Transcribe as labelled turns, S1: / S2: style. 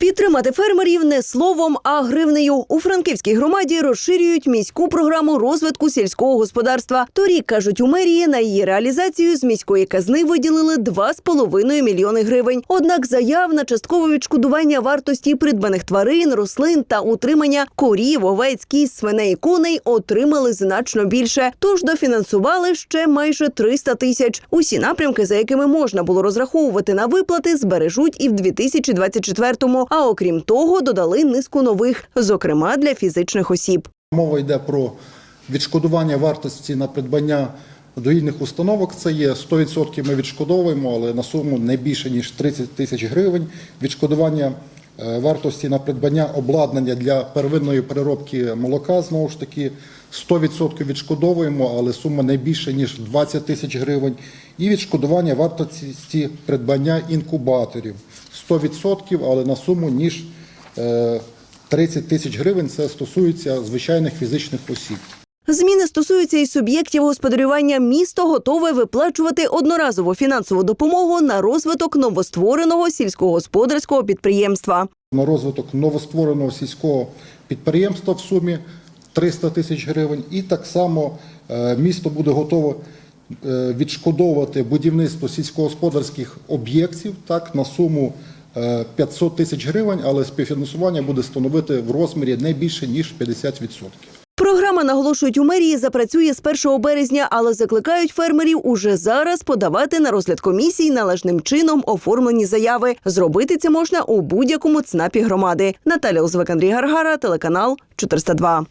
S1: Підтримати фермерів не словом, а гривнею. У франківській громаді розширюють міську програму розвитку сільського господарства. Торік кажуть у мерії на її реалізацію з міської казни виділили 2,5 мільйони гривень. Однак заяв на часткове відшкодування вартості придбаних тварин, рослин та утримання корів, овець, кіз, свиней коней отримали значно більше. Тож дофінансували ще майже 300 тисяч. Усі напрямки, за якими можна було розраховувати на виплати, збережуть і в 2024-му. А окрім того, додали низку нових, зокрема для фізичних осіб.
S2: Мова йде про відшкодування вартості на придбання доїльних установок. Це є 100% ми відшкодовуємо, але на суму не більше ніж 30 тисяч гривень. Відшкодування е, вартості на придбання обладнання для первинної переробки молока знову ж таки 100% відшкодовуємо, але сума не більше ніж 20 тисяч гривень. І відшкодування вартості придбання інкубаторів 100%, але на суму ніж е, 30 тисяч гривень. Це стосується звичайних фізичних осіб.
S1: Зміни стосуються і суб'єктів господарювання. Місто готове виплачувати одноразову фінансову допомогу на розвиток новоствореного сільськогосподарського підприємства.
S2: на розвиток новоствореного сільського підприємства в сумі 300 тисяч гривень. І так само е, місто буде готове е, відшкодовувати будівництво сільськогосподарських об'єктів так, на суму е, 500 тисяч гривень, але співфінансування буде становити в розмірі не більше ніж 50%.
S1: Програма, наголошують у мерії, запрацює з 1 березня, але закликають фермерів уже зараз подавати на розгляд комісій належним чином оформлені заяви. Зробити це можна у будь-якому ЦНАПі громади. Наталя Узвик, Андрій Гаргара, телеканал 402.